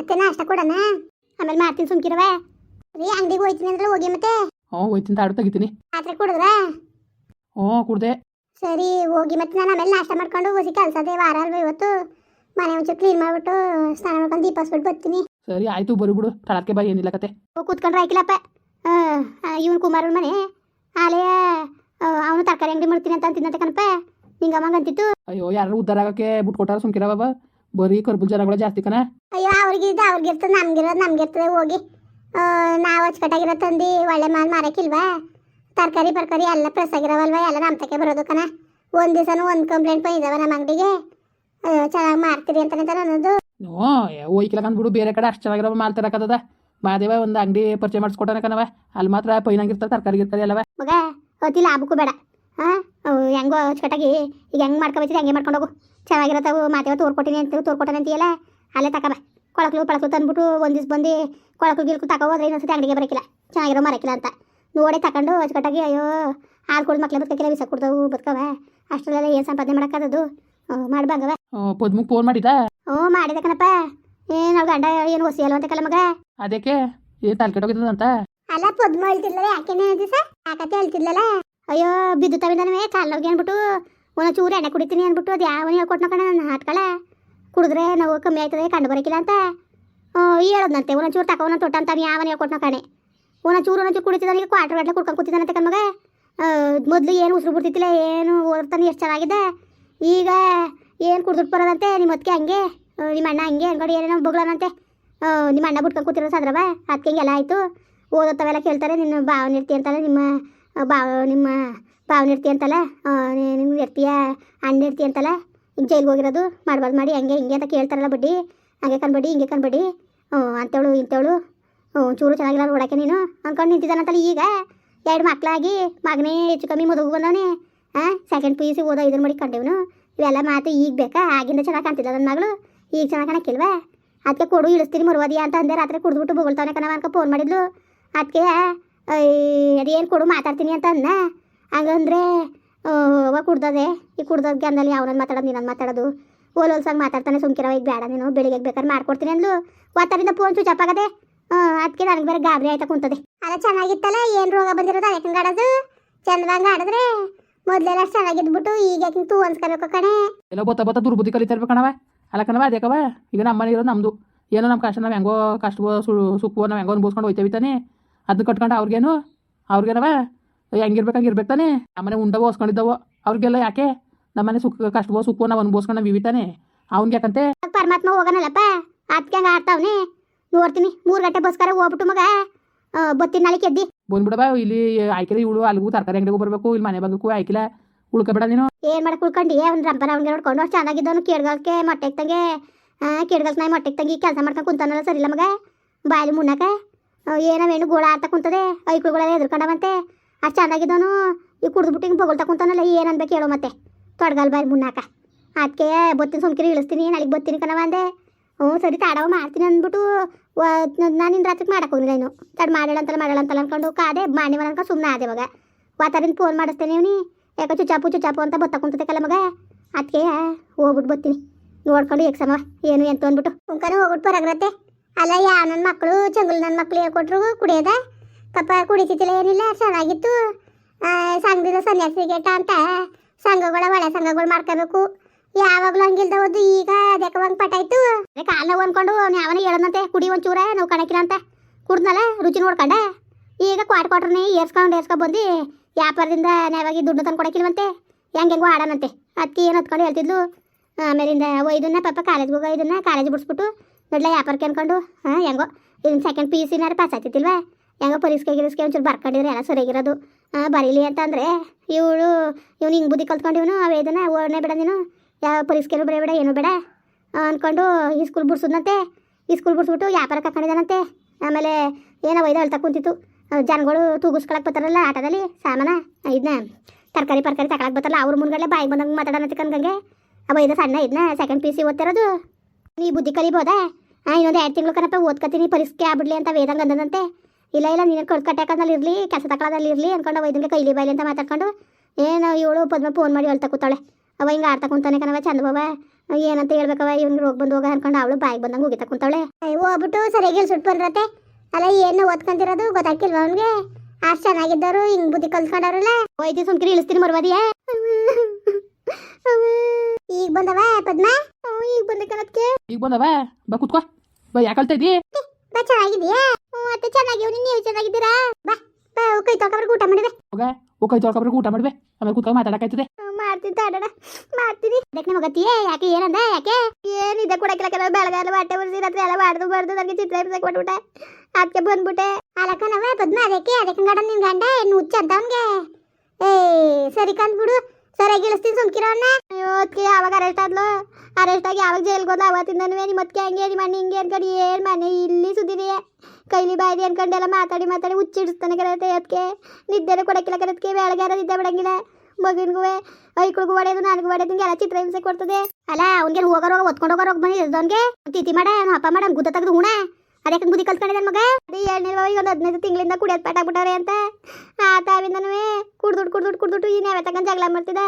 ಮತ್ತೆ ನಾಷ್ಟ ಕೊಡಣ. ಆಮೇಲೆ ಮಾಡ್ತೀನಿ ಸುಮ್ಕಿರವ ರೀ ಅಂಗಡಿಗೆ ಹೋಯ್ತೀನಿ ಅಂದ್ರೆ ಹೋಗಿ ಮತ್ತೆ? ಹ್ಞೂ ಹೋಯ್ತೀನಿ ತಾಡು ತೆಗಿತೀನಿ. ರಾತ್ರಿ ಕುಡಿದ್ರ? ಹ್ಞೂ ಕುಡ್ದೆ. ಸರಿ ಹೋಗಿ ಮತ್ತೆ ನಾನು ಆಮೇಲೆ ನಾಷ್ಟ ಮಾಡ್ಕೊಂಡು ಹೋಗಿ ಕೆಲಸದೇ ವಾರ ಅಲ್ವಾ ಇವತ್ತು? ಮನೆ ಒಂಚೂರು ಕ್ಲೀನ್ ಮಾಡ್ಬಿಟ್ಟು ಸ್ನಾನ ಮಾಡ್ಕೊಂಡು ದೀಪ ಹಚ್ಬಿಟ್ಟು ಬರ್ತೀನಿ. ಸರಿ ಆಯ್ತು ಬರು ಬಿಡು. ತಳಕ್ಕೆ ಬಾ ಏನಿಲ್ಲ ಕತೆ. ಹೋಗಿ ಕೂತ್ಕೊಂಡ್ರೆ ಆಯ್ಕಿಲ್ಲಪ್ಪ. ಇವನು ಕುಮಾರನ ಮನೆ. ಆಲೇ ಅವನು ತರಕಾರಿ ಅಂಗಡಿ ಮಾಡ್ತೀನಿ ಅಂತ ಅಂತಿದ್ದಂತೆ ಕಣಪ್ಪ. ನಿಂಗೆ ಅಮ್ಮಂಗೆ ಅಂತಿತ್ತು. ಅಯ್ಯೋ ಯಾರು ಉದ್ದಾರ ಆಗಕ್ಕೆ ಬಿಟ್ಕೊಟ್ಟಾರ ಸುಮ್ಕಿರವ ಬರೀ ಕರ್ಬುಲ್ ಜನಗಳು ಜಾಸ್ತಿ ಕಣ. ಅಯ್ಯೋ ಅವ್ರಿಗಿದ್ದು ಅವ್ರಿಗಿರ್ತದೆ ನಮ್ಗಿರೋದು ನಮ್ಗಿರ್ತದೆ ಹೋಗಿ. ನಾವು ಅಚ್ಚಕಟ್ಟಾಗಿರೋ ತಂದು ಒಳ್ಳೆ ಮಾಲ್ ಮಾರಕ್ಕಿಲ್ವಾ ತರಕಾರಿ ಪರ್ಕಾರಿ ಎಲ್ಲ ಪ್ರೆಸ್ ಆಗಿರವಲ್ವ? ಎಲ್ಲ ನಮ್ಮ ತಕ್ಕೆ ಬರೋದು ಕಣ. ಒಂದು ದಿವಸನೂ ಒಂದು ಕಂಪ್ಲೇಂಟ್ ಬಂದಿದ್ದಾವ ನಮ್ಮ ಅಂಗಡಿಗೆ. ಚೆನ್ನಾಗಿ ಮಾರ್ತೀರಿ ಅಂತಾನೆ ತಾನೆ ಅನ್ನೋದು. ಹ್ಞೂ ಹೋಯ್ಕಿಲ್ಲ ಕಂದ್ಬಿಡು ಬೇರೆ ಕಡೆ ಅಷ್ಟು ಚೆನ್ನಾಗಿರೋ ಮಾಲ್ ತರಕತ್ತದ ಮಾದೇವ ಒಂದು ಅಂಗಡಿ ಪರಿಚಯ ಮಾಡಿಸ್ಕೊಟ್ಟಾನ ಕಣವ. ಅಲ್ಲಿ ಮಾತ್ರ ಪೈನಾಗಿರ್ತಾರೆ ತರಕಾರಿ ಇರ್ತಾರೆ ಅಲ್ಲವ ಮಗ ಅತಿ ಲಾಭಕ್ಕೂ ಬೇಡ. ಹಾಂ ಹೆಂಗೋ ಅಚ್ಚಕಟ್ಟಾಗಿ ಈಗ ಹೆಂಗೆ ಮಾಡ್ಕೊಬೇಕು ಹೆಂಗೆ ಮಾಡ್ಕೊಂಡು ಹೋಗು. ಚೆನ್ನಾಗಿರತ್ತವು ಮಾತೇವ ತೋರ್ಕೊಟ್ಟಿನಿ ಅಂತ ತೋರ್ಕೊಟ್ಟಾನೆ ಅಂತೀಯಲ್ಲ ಅಲ್ಲೇ ತಕಬ. ಕೊಳಕ್ಲು ಪಳಕ್ಲು ತಂದ್ಬಿಟ್ಟು ಒಂದು ದಿವ್ಸ ಬಂದು ಕೊಳಕ್ಲು ಗಿಲ್ಕು ತಗೋದ್ರೆ ಇನ್ನೊಂದ್ಸತಿ ಅಂಗಡಿಗೆ ಬರಕಿಲ್ಲ. ಚೆನ್ನಾಗಿರೋ ಮರಕಿಲ್ಲ ಅಂತ. ನೋಡಿ ತಕೊಂಡು ಅಚ್ಚುಕಟ್ಟಾಗಿ ಅಯ್ಯೋ ಹಾಲು ಮಕ್ಕಳ ಮಕ್ಳು ಬದುಕಕ್ಕಿಲ್ಲ ವಿಸ ಕುಡ್ದವು ಬದುಕವ. ಅಷ್ಟರಲ್ಲೆಲ್ಲ ಏನು ಸಂಪಾದನೆ ಮಾಡೋಕ್ಕದು ಮಾಡ್ಬಂಗವ ಪದ್ಮಕ್ ಫೋನ್ ಮಾಡಿದ ಓ ಮಾಡಿದೆ ಕಣಪ್ಪ. ಏನು ಅವ್ಳ ಗಂಡ ಏನು ಹೊಸಿ ಅಲ್ವ ಅಂತ ಕಲ ಮಗ? ಅದಕ್ಕೆ ಏನು ತಲೆ ಕೆಟ್ಟೋಗಿದ್ದದಂತ ಅಲ್ಲ ಪದ್ಮ ಹೇಳ್ತಿಲ್ಲ ಯಾಕೆ ದಿವಸ ಯಾಕತ್ತೆ ಹೇಳ್ತಿರ್ಲಲ್ಲ ಅಯ್ಯೋ ಬಿದ್ದು ತವಿದನವೇ ಕಾಲ್ನವ್ಗೆ ಅಂದ್ಬಿಟ್ಟು ಒಂದೊಂದು ಚೂರು ಎಣ್ಣೆ ಕುಡಿತೀನಿ ಅಂದ್ಬಿಟ್ಟು ಅದು ಯಾವನು ಹೇಳ್ಕೊಟ್ನ ಕಣ ನನ್ನ ಹಾಟ್ಕಳ ಕುಡಿದ್ರೆ ನಾವು ಕಮ್ಮಿ ಆಯ್ತದೆ, ಕಂಡು ಬರೋಕಿಲ್ಲ ಅಂತ ಹೇಳೋದಂತೆ ಒಂದೊಂದು ಚೂರು ತಗೋ ಒಂದೊಂದು ತೊಟ್ಟ ಅಂತ ಯಾವನು ಹೇಳ್ಕೊಟ್ನ ಕಣೆ. ಒಂದೊಂದು ಚೂರು ಒಂದೊಂದು ಚೂರು ಕುಡಿತಿದ್ದಾನೆ ಕ್ವಾರ್ಟರ್ ಗಟ್ಟಲೆ ಕುಡ್ಕೊಂಡು ಕೂತಿದ್ದಾನಂತೆ ಕಣ್ಮಗ ಮೊದಲು ಏನು ಉಸಿರು ಬಿಡ್ತಿತ್ತಿಲ್ಲ, ಏನು ಓದ್ತಾನೆ ಎಷ್ಟು ಚೆನ್ನಾಗಿದೆ ಈಗ ಏನು ಕುಡ್ದುಟ್ಟು ಬರೋದಂತೆ ನಿಮ್ಮ ಅದಕ್ಕೆ ಹಂಗೆ ನಿಮ್ಮ ಅಣ್ಣ ಹಂಗೆ, ಅನ್ಕೊಂಡು ಏನೇನೋ ಬೊಗಳನಂತೆ. ನಿಮ್ಮ ಅಣ್ಣ ಬಿಟ್ಕೊಂಡು ಕೂತಿರೋ ಸದ್ರವ ಅದಕ್ಕೆ ಹಿಂಗೆಲ್ಲ ಆಯಿತು. ಓದೋತ್ತವೆಲ್ಲ ಕೇಳ್ತಾರೆ, ನಿನ್ನ ಭಾವನೆ ಇರ್ತಿ ಅಂತಾರೆ ನಿಮ್ಮ ಭಾವ, ನಿಮ್ಮ ಭಾವನ ಇರ್ತಿ ಅಂತಲ್ಲ ನಿಮ್ಗೆ ಇರ್ತೀಯ ಅಣ್ಣ ಇರ್ತಿ ಅಂತಲ್ಲ ಈಗ ಜೈಲ್ಗೆ ಹೋಗಿರೋದು, ಮಾಡ್ಬಾರ್ದು ಮಾಡಿ, ಹಂಗೆ, ಹಿಂಗೆ ಅಂತ ಕೇಳ್ತಾರಲ್ಲ ಬಡ್ಡಿ, ಹಂಗೆ ಕನ್ಬೇಡಿ ಹಿಂಗೆ ಕನ್ಬೇಡಿ ಹ್ಞೂ ಅಂತೇಳು ಇಂಥೇಳು, ಹ್ಞೂ, ಚೂರು ಚೆನ್ನಾಗಿಲ್ಲ ನೋಡಕ್ಕೆ ನೀನು ಅಂದ್ಕೊಂಡು ನಿಂತಿದ್ದಾನಂತಲ್ಲ ಈಗ, ಎರಡು ಮಕ್ಕಳಾಗಿ, ಮಗನೇ ಹೆಚ್ಚು ಕಮ್ಮಿ ಮದುವೆ ಬಂದವನೇ ಹಾಂ ಸೆಕೆಂಡ್ ಪಿ ಯು ಸಿ ಓದೋ ಇದನ್ನ ಮಾಡಿ ಕಂಡೇವನು, ಇವೆಲ್ಲ ಮಾತು ಈಗ ಬೇಕಾ, ಆಗಿಂದ ಚೆನ್ನಾಗಿ ಕಾಣ್ತಿದ್ದ ನನ್ನ ಮಗಳು, ಈಗ ಚೆನ್ನಾಗಿ ಕಾಣಕ್ಕಿಲ್ವಾ? ಅದಕ್ಕೆ ಕೊಡು, ಇಳಿಸ್ತೀನಿ, ಮರುವದಿಯಾ ಅಂತ ಅಂದೆ, ರಾತ್ರಿ ಕುಡಿದ್ಬಿಟ್ಟು ಬೊಗಳ್ತಾವನೆ ಕಣವ ಅನ್ಕೊ ಫೋನ್ ಮಾಡಿದ್ಲು ಅದಕ್ಕೆ ಅದೇನು ಕೊಡು, ಮಾತಾಡ್ತೀನಿ ಅಂತ ಅನ್ನ ಹಂಗಂದ್ರೆ ಅವ ಕುಡ್ದದೆ ಈ ಕುಡ್ದದ್ಗೆ ಅಂದಲ್ಲಿ ಅವನನ್ನು ಮಾತಾಡೋದು ನೀನನ್ನು ಮಾತಾಡೋದು. ಓಲ್ ಓಲ್ಸಂಗೆ ಮಾತಾಡ್ತಾನೆ ಸುಮ್ಕಿರೋ ಈಗ ಬೇಡ ನೀನು ಬೆಳಿಗ್ಗೆ ಬೇಕಾದ್ರೆ ಮಾಡ್ಕೊಡ್ತೀನಿ ಅಂದ್ಲು. ವಾತಾರಿಂದ ಫೋನ್ ಸ್ವಿಚ್ ಆಫ್ ಆಗದೆ ಅದಕ್ಕೆ ನನಗೆ ಬೇರೆ ಗಾಬರಿ ಆಯ್ತಾ ಕುಂತದೆ. ಅಲ್ಲ ಚೆನ್ನಾಗಿತ್ತಲ್ಲ? ಏನು ರೋಗ ಬಂದಿರೋದು ಅದಕ್ಕೆ ಆಡೋದು? ಚಂದವಂಗ ಆಡಿದ್ರೆ ಮೊದಲೆಲ್ಲ ಚೆನ್ನಾಗಿದ್ಬಿಟ್ಟು ಈಗ ಯಾಕೆ ತೂ ಅನ್ಸ್ಕೊಬೇಕು ಕಣೆ. ಎಲ್ಲ ಬತ್ತ ಬತ್ತ ದುರ್ಬುದ್ಧಿ ಕಲಿತಿರ್ಬೇಕಣವ ಅಲ್ಲ ಕಣವ ಅದೇಕವ ಈಗ ನಮ್ಮ ಮನೆ ಇರೋದು ನಮ್ಮದು ಏನೋ ನಮ್ಮ ಕಷ್ಟ ನಾವು ಹೆಂಗೋ ಕಷ್ಟವೋ ಸು ಸುಖವೋ ನಾವು ಹೆಂಗೋ ಅನ್ಬೋಸ್ಕೊಂಡು ಹೋಯ್ತೇವಿ ತಾನೆ. ಅದನ್ನ ಕಟ್ಕೊಂಡು ಅವ್ರಿಗೇನು? ಅವ್ರಿಗೇನವ ಹೆಂಗಿರ್ಬೇಕು ಹಂಗಿರ್ಬೇಕು ತಾನೆ? ನಮ್ಮನೆ ಉಂಡವೋ ಹೊಸ್ಕೊಂಡಿದ್ದವೋ ಅವ್ರಿಗೆಲ್ಲ ಯಾಕೆ? ನಮ್ಮನೆ ಸುಖ ಕಷ್ಟವೋ ಸುಖವೋ ನಾವು ಅನ್ಬೋಸ್ಕೊಂಡು ಬೋಸ್ಕೊಂಡು ಇವಿತಾನೆ ಅವ್ನಿಗೆ ಯಾಕಂತೆ? ಪರಮಾತ್ಮ ಹೋಗನಲ್ಲಪ್ಪ. ಅದಕ್ಕೆ ಹಂಗೆ ಆಡ್ತಾವ್ನೆ? ನೋಡ್ತೀನಿ ಮೂರು ಗಂಟೆ ಬಸ್ಕರ ಹೋಗ್ಬಿಟ್ಟು ಮಗ ಬತ್ತೀನಿ ನಾಳೆ ಎದ್ದಿ. ಬಾ ಇಲ್ಲಿ ಆಯ್ಕೆಲ್ಲ ಇವಳು ಅಲ್ಲಿಗೂ ತರಕಾರಿ ಅಂಗಡಿಗೂ ಬರಬೇಕು ಇಲ್ಲಿ ಮನೆ ಬಗ್ಗಕ್ಕೂ ಆಯ್ಕಿಲ್ಲ ಉಳ್ಕೊಬೇಡ ನೀನು. ಏನು ಮಾಡಕ್ಕೆ ಉಳ್ಕೊಂಡು? ಅವ್ನ ರಂಪನ ಅವ್ನಿಗೆ ನೋಡ್ಕೊಂಡು ಅಷ್ಟು ಚೆನ್ನಾಗಿದ್ದವನು ಕೇಳ್ಗಲ್ಕೆ ಮೊಟ್ಟೆ ತಂಗೆ ಕೇಳ್ಗಲ್ಕ ನಾಯಿ ಮೊಟ್ಟೆ ತಂಗಿ ಕೆಲಸ ಮಾಡ್ಕೊಂಡು ಕುಂತಾನಲ್ಲ ಸರಿಲ್ಲ ಮಗ? ಬಾಯಲ್ಲಿ ಮುನ್ನಕ ಏನವೇನು ಗೋಳ ಆಡ್ತಾ ಕುಂತದೆ? ಐಕ್ಳುಗಳೆಲ್ಲ ಎದ್ರುಕೊಂಡವಂತೆ? ಅಷ್ಟು ಚೆನ್ನಾಗಿದ್ದವನು ಈಗ ಕುಡಿದ್ಬಿಟ್ಟು ಹಿಂಗೆ ಬೊಗಳ್ತಾ ಕುಂತಾನಲ್ಲ ಏನು ಅನ್ಬೇಕು ಹೇಳೋ ಮತ್ತೆ. ತೊಡಗಲ್ ಬಾರಿ ಮುನ್ನಾಕ. ಅದಕ್ಕೆ ಬತ್ತಿನ ಸೊಂಕಿರಿ ಇಳಿಸ್ತೀನಿ, ನಾಳೆಗೆ ಬತ್ತೀನಿ ಕಣವ ಅಂದೆ. ಹ್ಞೂ, ಸರಿ ತಾಡವ ಮಾಡ್ತೀನಿ ಅಂದ್ಬಿಟ್ಟು ನಾನು ನಿನ್ನ ರಾತ್ರಿಗೆ ಮಾಡಕ್ಕೆ ಹೋಗಿಲ್ಲ ಇನ್ನು. ತಡ ಮಾಡಲ್ಲ ಅಂತಲ್ಲ ಮಾಡಲ್ಲ ಅಂತಲ್ಲ ಅನ್ಕೊಂಡು ಕಾದೆ ಮಾಡಿ ಅನ್ಕೊಂಡು ಸುಮ್ಮನೆ ಆದೆ ಮಗ ವಾತಾರಿಂದ ಫೋನ್ ಮಾಡಿಸ್ತೇನೆ ಇವನಿ ಯಾಕೆ ಚುಚಾಪು ಚುಚಾಪು ಅಂತ ಬತ್ತ ಕುಂತದಕ್ಕಲ್ಲ ಮಗ. ಅದಕ್ಕೆ ಹೋಗ್ಬಿಟ್ಟು ಬತ್ತೀನಿ. ನೋಡ್ಕೊಂಡು ಎಕ್ಸಾಮ ಏನು ಎಂತ ಅಂದ್ಬಿಟ್ಟು. ಕುಂಕನ ಹೋಗ್ಬಿಟ್ಟು ಬರಗ್ರತ್ತೆ ಅಲ್ಲ ಯಾವ ನನ್ನ ಮಕ್ಕಳು ಚಂಗಲ್ ನನ್ನ ಮಕ್ಕಳು ಹೇಳ್ಕೊಟ್ರು ಕುಡಿಯೋದ. ಕಪ್ಪ ಕುಡಿತಿದ್ದಿಲ್ಲ ಏನಿಲ್ಲ, ಚೆನ್ನಾಗಿತ್ತು. ಸಂಘದ ಸನ್ಯಾಸಿಗೇಟ ಅಂತ ಸಂಘಗಳ ಒಳ್ಳೆ ಸಂಘಗಳು ಮಾಡ್ಕೋಬೇಕು. ಯಾವಾಗಲೂ ಹಂಗಿಲ್ದ ಹೋದ್ದು ಈಗ ಅದಕ್ಕೆ ಪಟ ಪಟಾಯ್ತು ಕಾಲ ನೋವು ಅನ್ಕೊಂಡು ಅವ್ನು ಯಾವನ ಹೇಳದಂತೆ, ಕುಡಿ ಒಂಚೂರ, ನಾವು ಕಣಕಿಲ್ಲ ಅಂತ. ಕುಡ್ದಲ್ಲ ರುಚಿ ನೋಡ್ಕೊಂಡೆ. ಈಗ ಕ್ವಾಟ್ ಕ್ವಾಟ್ರನೇ ಏರ್ಸ್ಕೊಂಡು ಏರ್ಸ್ಕೊಂಡು ಬಂದು, ವ್ಯಾಪಾರದಿಂದ ನ್ಯಾಯವಾಗಿ ದುಡ್ಡು ತಂದು ಕೊಡಕ್ಕಿಲ್ವಂತೆ ಹೆಂಗೆ ಹೆಂಗೋ ಆಡೋಣಂತೆ ಅದಕ್ಕೆ ಏನು ಹೊತ್ಕೊಂಡು ಹೇಳ್ತಿದ್ಲು. ಆಮೇಲಿಂದ ಒಯ್ದನ್ನ ಪಾಪ ಕಾಲೇಜ್ಗೆ ಹೋಗೋ ಇದನ್ನ ಕಾಲೇಜ್ ಬಿಡಿಸ್ಬಿಟ್ಟು ದೊಡ್ಡ ವ್ಯಾಪಾರಕ್ಕೆ ಅನ್ಕೊಂಡು, ಹಾಂ, ಹೆಂಗೋ ಇದನ್ನ ಸೆಕೆಂಡ್ ಪಿ ಯು ಸಿನಾರು ಪಾಸ್ ಆಗ್ತಿತ್ತಿಲ್ವಾ. ಹೆಂಗೋ ಪರಿಸ್ಕೆ ಗಿರಿಸ್ಕೆ ಒಂಚೂರು ಬರ್ಕೊಂಡಿದ್ರೆ, ಎಲ್ಲ ಸರಿಯಾಗಿರೋದು ಬರೀಲಿ ಅಂತಂದರೆ ಇವಳು, ಇವನು ಹಿಂಗೆ ಬುದ್ಧಿ ಕಲ್ತ್ಕೊಂಡು ಇವನು ಅವೇ ಇದನ್ನ ಓಡನೆ ಬೇಡ ನೀನು, ಯಾವ ಪರೀಕ್ಷೆನೂ ಬೇಡ ಬೇಡ, ಏನು ಬೇಡ. ಅಂದ್ಕೊಂಡು ಈ ಸ್ಕೂಲ್ ಬಿಡ್ಸೋದಂತೆ ಈ ಸ್ಕೂಲ್ ಬಿಡ್ಸ್ಬಿಟ್ಟು ವ್ಯಾಪಾರಕ್ಕೆ ಹಾಕೊಂಡಿದ್ದಾನಂತೆ ಆಮೇಲೆ ಏನೋ ವೈದ್ಯ ಅಳ್ತಾ ಕುಂತಿತ್ತು. ಜನಗಳು ತೂಗಿಸ್ಕೊಳಕ್ಕೆ ಬರ್ತಾರಲ್ಲ ಆಟೋದಲ್ಲಿ, ಸಾಮಾನ ಇದನ್ನ ತರಕಾರಿ ಪರ್ಕಾರಿ ತಗೊಳಕ್ ಬರ್ತಾರಲ್ಲ, ಅವ್ರ ಮುಂದ್ಗಡೆ ಬಾಯಿಗೆ ಬಂದಂಗೆ ಮಾತಾಡೋಣತ್ತೆ ಕನ್ಗಂಗೆ ಅವ ಇದು ಸಣ್ಣ ಇದನ್ನ ಸೆಕೆಂಡ್ ಪಿ ಸಿ ಓದ್ತಿರೋದು. ನೀ ಬುದ್ಧಿ ಕಲಿಬೋದಾ? ಇನ್ನೊಂದು ಎರಡು ತಿಂಗಳು ಕನಪ ಓದ್ಕತೀನಿ ಪರೀಕ್ಷೆ ಆಗ್ಬಿಡ್ಲಿ ಅಂತ ವೇದಂಗ್ ಅಂದಂತೆ ಇಲ್ಲ ಇಲ್ಲ ನೀನು ಕಡ್ ಕಟ್ಟಾಕದಲ್ಲಿ ಇರಲಿ ಕೆಲಸ ತಕೊಳ್ಳೋದಲ್ಲಿ ಇರಲಿ ಅನ್ಕೊಂಡು ವೈದಂಗೆ ಕೈಲಿ ಬೈಲಿ ಅಂತ ಮಾತಾಡ್ಕೊಂಡು ಏನು ಇವಳು ಪದ್ಮ ಫೋನ್ ಮಾಡಿ ಹೇಳ್ತಾ ಕೂತಾಳೆ. ಅವ ಹಿಂಗೆ ಆಡ್ತಾ ಕುಂತಾನೆ ಕಣವ ಚಂದ ಬಾಬ ಏನಂತ ಹೇಳ್ಬೇಕವ ಇವ್ನಿಗೆ ರೋಗ ಬಂದು ಹೋಗ ಅನ್ಕೊಂಡು ಅವಳು ಬಾಯಿಗೆ ಬಂದಂಗೆ ಹೋಗಿತಾ ಕುಂತಾಳೆ. ಹೋಗ್ಬಿಟ್ಟು ಸರಿಯಾಗಿ ಸುಟ್ಟು ಬಂದಿರತ್ತೆ ಅಲ್ಲ ಏನು ಓದ್ಕೊಂತಿರೋದು ಗೊತ್ತಾಗಿಲ್ವ ಅವನಿಗೆ? ಅಷ್ಟು ಚೆನ್ನಾಗಿದ್ದವರು ಹಿಂಗ್ ಬುದ್ಧಿ ಕಲ್ತ್ಕೊಂಡವ್ರಲ್ಲ ಹೋಯ್ತಿ ಸುಮ್ಕಿರಿ ಇಳಿಸ್ತೀನಿ ಮರ್ವಾದಿಯ. ಈಗ ಬಂದವ ಪದ್ಮ? ಈಗ ಬಂದ ಕಣಕ್ಕೆ ಈಗ ಬಂದವ? ಬಾ ಕುತ್ಕೋ. ಬಾ ಚೆನ್ನಾಗಿದೀಯಾ ಹ್ಞೂ ಅತ್ತೆ ಚೆನ್ನಾಗಿವ್ ನೀವು ಚೆನ್ನಾಗಿದ್ದೀರಾ? ಬಾ ಬಾ ಕೈ ತೊಗೊಬ್ರಿಗೆ ಊಟ ಮಾಡಿದೆ ಹೋಗ ಓ ಕೈ ತೊಳ್ಕೊಬ್ರಿಗೆ ಊಟ ಮಾಡ್ಬೇ ಆಮೇಲೆ ಕುತ್ಕೊಂಡು ಮಾತಾಡಕ್ಕಾಯ್ತದೆ. ಹ್ಮ್, ಮಾಡ್ತೀನಿ ತಾಡಣ. ಮಾಡ್ತೀನಿ. ಅದಕ್ಕೆ ನಿಮಗತ್ತಿಯೇ ಯಾಕೆ ಏನಂದ ಯಾಕೆ? ಏನಿದೆ ಕೊಡಕ್ಕಿಲ್ಲ ಕೆಲವು ಬೆಳಗಾಲ ಬಾಟೆ ಬರ್ಸಿ ರಾತ್ರಿ ಎಲ್ಲ ಬಾಡ್ದು ಬಾಡ್ದು ನನಗೆ ಚಿತ್ರ ಹಿಡ್ಸಕ್ ಕೊಟ್ಬಿಟ್ಟೆ ಅದಕ್ಕೆ ಬಂದ್ಬಿಟ್ಟೆ. ಅಲಕ್ಕ ನಾವೇ ಪದ್ಮ ಅದಕ್ಕೆ ಅದಕ್ಕೆ ಗಂಡ ನಿನ್ ಗಂಡ ಏನು ಹುಚ್ಚ ಅಂತ ಅವ್ನಿಗೆ? ಏ ಸರಿ ಕಂದ್ ಬಿಡು. ಸರಿಯಾಗಿ ಇಳಿಸ್ತೀನಿ ಸುಮ್ ಅಯ್ಯೋ ಅದಕ್ಕೆ ಯಾವಾಗ ಅರೆಸ್ಟ್ ಆದ್ಲು? ಅರೆಸ್ಟ್ ಆಗಿ ಯಾವಾಗ ಜೈಲ್ಗೆ ಹೋದ ಅವತ್ತಿಂದನೂ ನಿಮ್ಮ ಮತ್ತೆ ಹಂಗೆ ನಿಮ್ಮ ಮನೆ ಹಿಂಗೆ ಅನ್ಕೊಂಡು ಏನು ಮನೆ ಇಲ್ಲಿ ಸುದ್ದಿರಿ. ಕೈಲಿ ಬಾಯ್ದಿ ಅನ್ಕೊಂಡೆಲ್ಲ ಮಾತಾಡಿ ಮಾತಾಡಿ ಹುಚ್ಚಿಡಿಸ್ತಾನೆ ಕರತ್ತೆ ಅದಕ್ಕೆ ನಿದ್ದೆನೂ ಕೊಡಕ್ಕಿಲ್ಲ ಕರತ್ಕೆ ಬೆಳಗ್ಗೆ ನಿದ್ದೆ ಬಿಡಂಗಿಲ್ಲ. ಮಗನಿಗೂ ಐಕ್ಳಿಗೂ ಹೊಡೆಯೋದು ನನಗೂ ಹೊಡೆಯೋದು ಎಲ್ಲ ಚಿತ್ರ ಹಿಂಸೆ ಕೊಡ್ತದೆ. ಅಲ್ಲ, ಅವ್ನಿಗೆ ಹೋಗೋರು ಒತ್ಕೊಂಡು ಹೋಗೋರು ಹೋಗಿ ತಿತಿ ಮಾಡ ಅಪ್ಪ ಮಾಡ ಗುದ್ದ ತೆಗೆದು ಉಣ ಅದಕ್ಕೆ ಬುದ್ಧಿ ಕಲ್ತ್ಕೊಂಡಿದ್ದಾನೆ ಮಗ? ಅದೇ ಏಳ್ನೀರು ಈಗ ಒಂದು ಹದಿನೈದು ತಿಂಗಳಿಂದ ಕುಡಿಯೋದು ಪಟ ಬಿಟ್ಟವ್ರೆ ಅಂತ. ಆ ತಾವಿಂದನೂ ಕುಡ್ದುಡ್ ಕುಡ್ದುಡ್ ಕುಡ್ದುಟ್ಟು ಈ ನೇವೆ ತಗೊಂಡು ಜಗಳ ಮಾಡ್ತಿದ್ದ.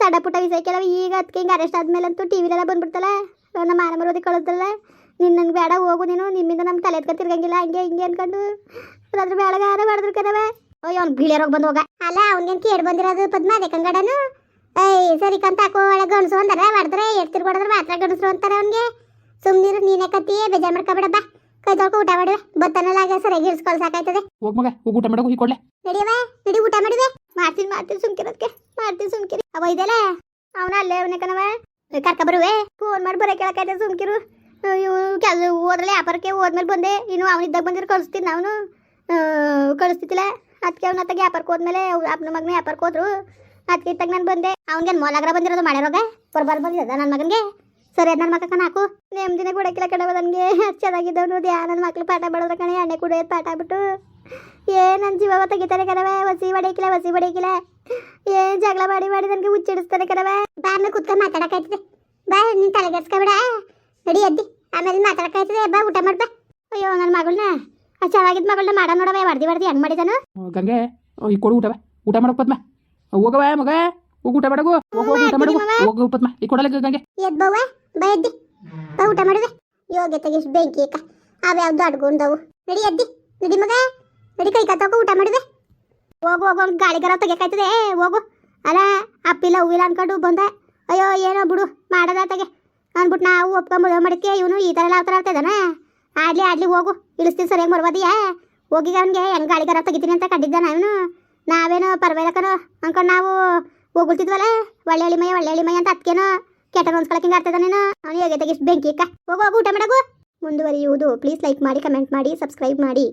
ಸಣ್ಣ ಪುಟ್ಟ ವಿಷಯ ಕೆಲವು ಈಗ ಅದಕ್ಕೆ ಹಿಂಗೆ ಅರೆಸ್ಟ್ ಆದ್ಮೇಲಂತೂ ಟಿ ವಿಲೆಲ್ಲ ಬಂದ್ಬಿಡ್ತಲ್ಲ? ನಮ್ಮ ಮಾನ ಮರೋದಿ ಕಳಿಸ್ದಲ್ಲ ನಿನ್ನ ಬೇಡ, ಹೋಗು ನೀನು. ನಿಮ್ಮಿಂದ ನಮ್ಮ ತಲೆ ಎತ್ಕೊಂಡು ತಿರ್ಗಂಗಿಲ್ಲ. ಹಂಗೆ, ಹಿಂಗೆ ಅನ್ಕೊಂಡು ಅದ್ರ ಬೆಳಗಾರ ಮಾಡಿದ್ರು ಕದವ. ಅಯ್ಯೋ, ಅವ್ನು ಬಿಳಿಯರೋಗಿ ಬಂದು ಹೋಗ. ಅಲ್ಲ, ಅವ್ನಿಗೇನು ಕೇಳಿ ಬಂದಿರೋದು ಪದ್ಮ ಅದೇ ಕಂಗಡನು ಏಯ್, ಸರಿ ಕಂತ ಹಾಕೋ ಒಳಗೆ ಗಣಸು ಅಂತಾರೆ ಮಾಡಿದ್ರೆ ಎಡ್ತಿರ್ ಕೊಡಿದ್ರೆ ಮಾತ್ರ ಗಣಸರು ಅಂತಾರೆ ಅವ್ನಿಗೆ. ಸುಮ್ಮನಿರು ನೀನೇ ಕತ್ತಿ, ಬೇಜಾರು ಮಾಡ್ಕೊಬೇಡ ಬಾ ಕೈ ತೊಳ್ಕೊ ಊಟ ಮಾಡಿವೆ. ಸರಿಯಾಗಿ ಸಾಕಾಯ್ತದೆ. ಹೋಗ್ ಮಗ ಹೋಗಿ ಊಟ ಹೋಗಿ ಕೊಡ್ಲೆ. ನಡಿಯವ ನಡಿ ಊಟ ಮಾಡಿವೆ. ಮಾಡ್ತೀನಿ ಮಾಡ್ತೀನಿ ಸುಮ್ಕಿರೋದಕ್ಕೆ ಮಾಡ್ತೀನಿ ಸುಮ್ಕಿರಿ. ಅವ ಇದೆಲ್ಲ ಅವನ ಅಲ್ಲೇ ಅವನೇ ಕಣವ ಕರ್ಕ ಬರುವೆ. ಫೋನ್ ಮಾಡಿ ಬರೋ ಕೇಳಕ್ಕಾಯ್ತು ಸುಮ್ಕಿರು. ಇವು ಕೆಲ ಹೋದ್ರಲ್ಲ ವ್ಯಾಪಾರಕ್ಕೆ ಹೋದ್ಮೇಲೆ ಬಂದೆ. ಇನ್ನು ಅವನಿದ್ದಾಗ ಬಂದಿರೋ ಕಳಿಸ್ತೀನಿ ಅವನು ಕಳಿಸ್ತಿದ್ದಿಲ್ಲ. ಅದಕ್ಕೆ ಅವ್ನ ಅತ್ತಾಗ ವ್ಯಾಪಾರಕ್ಕೆ ಹೋದ್ಮೇಲೆ ಅಪ್ಪನ ಮಗನ ವ್ಯಾಪಾರಕ್ಕೆ ಹೋದ್ರು. ಅದಕ್ಕೆ ಇತ್ತಾಗ ನಾನು ಬಂದೆ. ಅವ್ನಿಗೆ ಮೊಲಗ್ರ ಬಂದಿರೋದು ಮಾಡಿರೋಗ ಬರ್ಬಾರ್ದು ಬಂದಿರೋದ ನನ್ನ ಮಗನಿಗೆ? ಸರಿ ನನ್ನ ಮಕ್ಕ ಹಾಕು. ನೆಮ್ಮದಿನ ಕೊಡಕ್ಕಿಲ್ಲ ಕಣವ ನನಗೆ. ಚೆನ್ನಾಗಿದ್ದವನು ದ್ಯಾ ನನ್ನ ಮಕ್ಳು ಪಾಠ ಮಾಡೋದ್ರ ಕಣೆ, ಎಣ್ಣೆ ಕುಡಿಯೋದು ಪಾಠ ಬಿಟ್ಟು. ಏ ನನ್ನ ಜೀವ ತೆಗಿತಾರೆ ಕಣವ ವಸಿ ಹೊಡೆಯಕಿಲ್ಲ ವಸಿ ಹೊಡೆಯಕಿಲ್ಲ ಏನ್ ಜಗಳ ಮಾಡಿ ಮಾಡಿ ನನಗೆ ಹುಚ್ಚಿಡಿಸ್ತಾರೆ ಕಣವ ಬಾ ಆಮೇಲೆ ಕುತ್ಕೊಂಡು ಮಾತಾಡಕಾಯ್ತದೆ ಬಾ, ನೀನ್ ತಲೆಗೆಡ್ಸ್ಕೊಬೇಡ ನಡಿ ಅದ್ದಿ ಆಮೇಲೆ ಮಾತಾಡಕಾಯ್ತದೆ ಬಾ, ಊಟ ಮಾಡ್ ಬಾ. ಅಯ್ಯೋ ನನ್ನ ಮಗಳನ್ನ ಆ ಚೆನ್ನಾಗಿದ್ದ ಮಗಳನ್ನ ಮಾಡ ನೋಡವ ಹೊಡ್ದಿ ಹೊಡ್ದಿ, ಹೆಂಗ್ ಮಾಡಿದಾನು? ಗಂಗೆ ಈ ಕೊಡು ಊಟ ಬಾ. ಊಟ ಮಾಡಕ್ ಪದ್ಮ ಹೋಗವ ಮಗ. ಹೋಗಿ ಊಟ ಮಾಡಗು ಹೋಗು. ಊಟ ಮಾಡಗು ಹೋಗು. ಪದ್ಮ ಈ ಕೊಡಲ ಗಂಗೆ. ಎದ್ ಬವ್ವ ಬಾ ಎದ್ದಿ. ಬಾ ಊಟ ಮಾಡುವೆ. ಯೋಗ್ಯತೆಗೆ ಇಷ್ಟು ಬೆಂಕಿ ಏಕ. ಅವ ಯಾವ್ದು ಅಡ್ಗೊಂಡವು. ನಡಿ ಎದ್ದಿ. ನಡಿ ಮಗ. ನಡಿ ಕೈ ಕತ್ತೋಕ ಊಟ ಮಾಡಿದೆ ಹೋಗು ಹೋಗು ಅವ್ನ್ ಗಾಳಿಗಾರ ತೆಗಿಯಕಾಯ್ತದೆ. ಹೋಗು. ಅಲ್ಲ ಅಪ್ಪಿಲ್ಲ ಹೂವಿಲ್ಲ ಅನ್ಕೊಂಡು ಬಂದ. ಅಯ್ಯೋ ಏನೋ ಬಿಡು ಮಾಡದ ತೆಗೆ. ಅಂದ್ಬಿಟ್ಟು ನಾವು ಒಪ್ಕೊಂಡ್ ಮದುವೆ ಮಾಡಿದ್ಕೆ ಇವನು ಈ ಥರ ಎಲ್ಲ ಅವತಾರ ಆಗ್ತದನ ಆಡ್ಲಿ ಆಡ್ಲಿ ಹೋಗು. ಇಳಿಸ್ತೀನಿ ಸರಿಯಾಗಿ ಬರ್ಬೋದಿಯಾ ಹೋಗಿ ಅವ್ನಿಗೆ ಹೆಂಗ್ ಗಾಳಿಗಾರ ತೆಗಿತೀನಿ ಅಂತ ಕಂಡಿದ್ದ ನಾನು ನಾವೇನೋ ಪರವಾಗಿಲ್ಲ ಕಣೋ ಅನ್ಕೊಂಡು ನಾವು ಹೋಗ್ಬಿಡ್ತಿದ್ವಲ್ಲ? ಒಳ್ಳೆ ಎಳಿ ಮೈ ಒಳ್ಳೆ ಮೈ ಅಂತ ಅದಕ್ಕೇನೋ ಕೆಟ್ಟ ಹಿಂಗೆ ಅವ್ನ ನೀನು ಅವನು ಹೇಗೆ ತೆಗಿಸ್ ಬೆಂಕಿ ಅಕ್ಕ? ಹೋಗು ಊಟ ಮಾಡಗು. ಮುಂದುವರಿಯುವುದು. ಪ್ಲೀಸ್ ಲೈಕ್ ಮಾಡಿ ಕಮೆಂಟ್ ಮಾಡಿ ಸಬ್ಸ್ಕ್ರೈಬ್ ಮಾಡಿ.